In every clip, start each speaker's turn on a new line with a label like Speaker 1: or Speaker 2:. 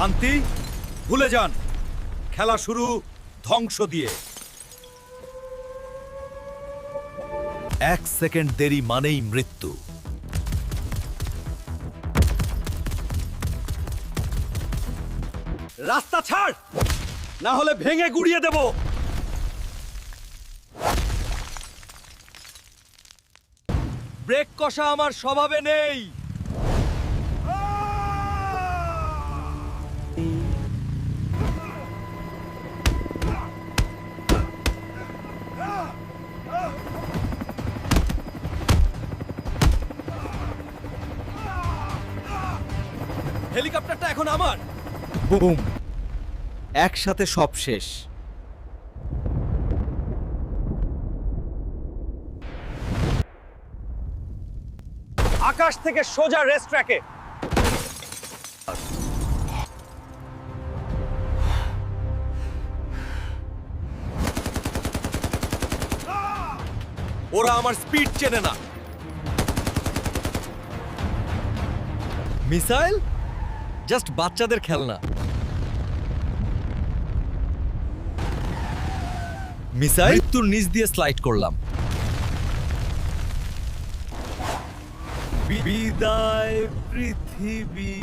Speaker 1: শান্তি, ভুলে যান। খেলা শুরু ধ্বংস দিয়ে। এক সেকেন্ড দেরি মানেই মৃত্যু। রাস্তা ছাড়! না হলে ভেঙে গুড়িয়ে দেব। ব্রেক কষা আমার স্বভাবে নেই। হেলিকপ্টারটা এখন আমার।
Speaker 2: বুম। একসাথে সব শেষ।
Speaker 1: আকাশ থেকে সোজা রেস ট্র্যাকে। ওরা আমার স্পিড চেনে না। মিসাইল? জাস্ট বাচ্চাদের খেলনা। মিসাইল মৃত্যুর নিচ দিয়ে স্লাইড করলাম। বিদায় পৃথিবী।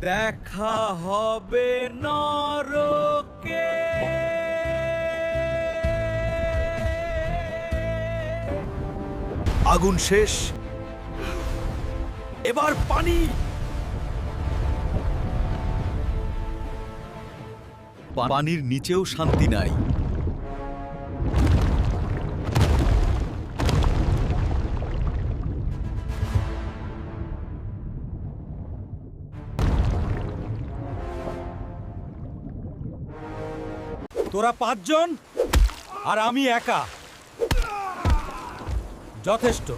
Speaker 1: দেখা হবে নরকে। আগুন শেষ। এবার পানি। পানির নিচেও শান্তি নাই। তোরা পাঁচজন আর আমি একা। যথেষ্ট।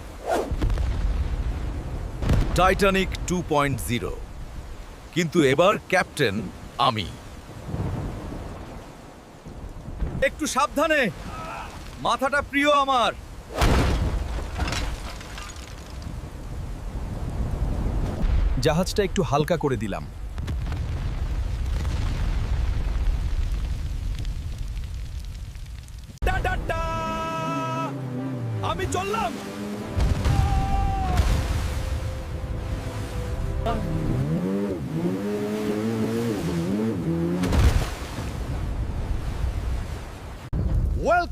Speaker 1: Titanic two point zero. কিন্তু এবার ক্যাপ্টেন আমি। একটু সাবধানে। মাথাটা প্রিয় আমার।
Speaker 2: জাহাজটা একটু হালকা করে দিলাম!
Speaker 1: আমি চললাম!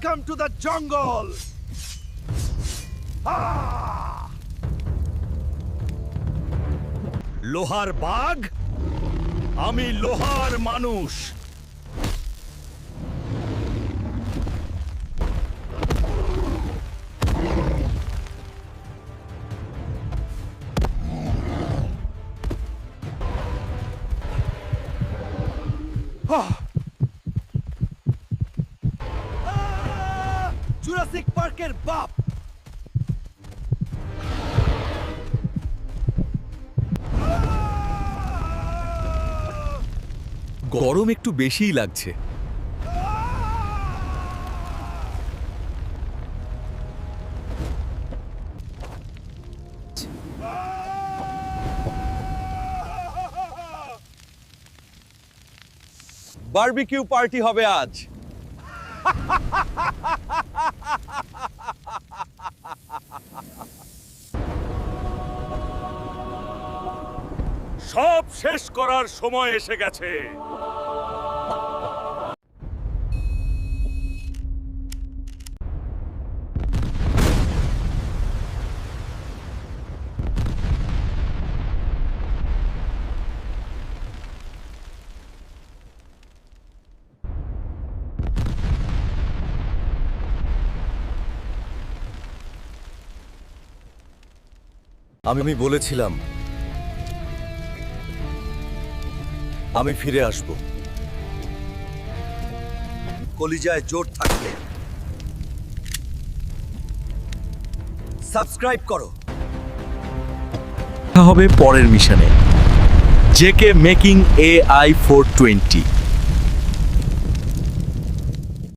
Speaker 1: ওয়েলকাম টু দ্য জঙ্গল লোহার বাঘ? আমি লোহার মানুষ। জুরাসিক পার্কের বাপ।
Speaker 2: গরম একটু বেশিই লাগছে।
Speaker 1: বারবিকিউ পার্টি হবে আজ। সব শেষ করার সময় এসে গেছে।
Speaker 2: আমি বলেছিলাম। আমি ফিরে আসব।
Speaker 1: কলিজায় জোর থাকলে। সাবস্ক্রাইব করো।
Speaker 2: হবে পরের মিশনে। JK making AI four twenty.